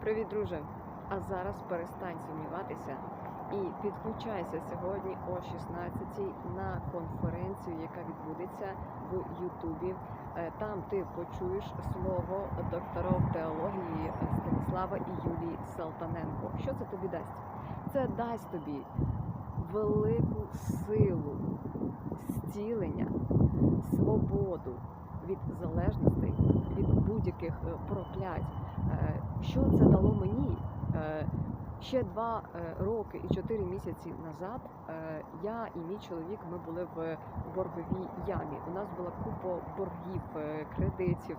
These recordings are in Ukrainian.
Привіт, друже! А зараз перестань сумніватися і підключайся сьогодні о 16 на конференцію, яка відбудеться в Ютубі. Е, Там ти почуєш слово докторів теології Станіслава і Юлії Салтаненко. Що це тобі дасть? Це дасть тобі велику силу зцілення, свободу від залежностей, від будь-яких е, проклять. Е, Що це дало мені? Е, Ще два роки і чотири місяці назад я і мій чоловік ми були в борговій ямі. У нас була купа боргів, кредитів.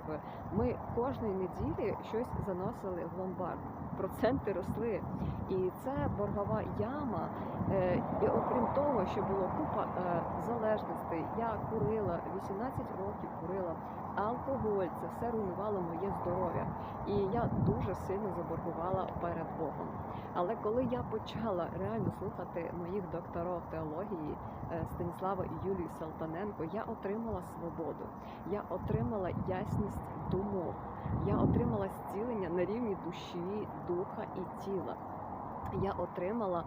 Ми кожної неділі щось заносили в ломбард. Проценти росли. І це боргова яма. Е, І окрім того, що було купа е, залежностей, я курила 18 років, курила алкоголь, це все руйнувало моє здоров'я. І я дуже сильно заборгувала перед Богом. Але коли я почала реально слухати моїх докторів теології е, Станіслава і Юлії Салтаненко, я отримала свободу, я отримала ясність думок, я отримала зцілення на рівні душі, духа і тіла. Я отримала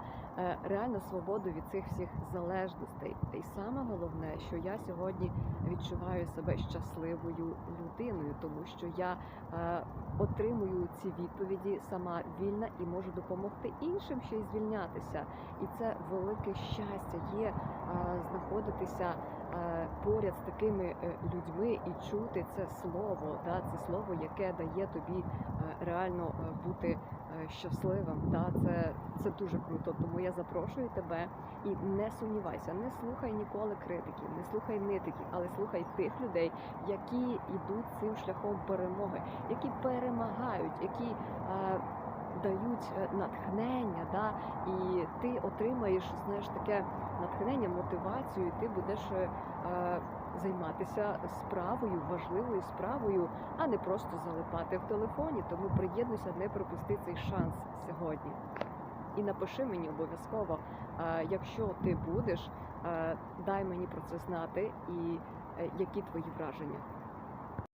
реально свободу від цих всіх залежностей. І саме головне, що я сьогодні відчуваю себе щасливою людиною, тому що я е, отримую ці відповіді сама вільна і можу допомогти іншим ще й звільнятися. І це велике щастя є е, знаходитися е, поряд з такими е, людьми і чути це слово, да, це слово, яке дає тобі е, реально е, бути е, щасливим. Да, це, це дуже круто. Тому я запрошую тебе і не сумнівайся, не слухай ніколи критиків, не слухай нитиків, але слухай тих людей, які йдуть цим шляхом перемоги, які перемагають, які е, дають е, натхнення, да, і ти отримаєш знаєш таке натхнення, мотивацію, і ти будеш е, займатися справою, важливою справою, а не просто залипати в телефоні. Тому приєднуйся, не пропусти цей шанс сьогодні. І напиши мені обов'язково, е, якщо ти будеш, е, дай мені про це знати, і е, які твої враження.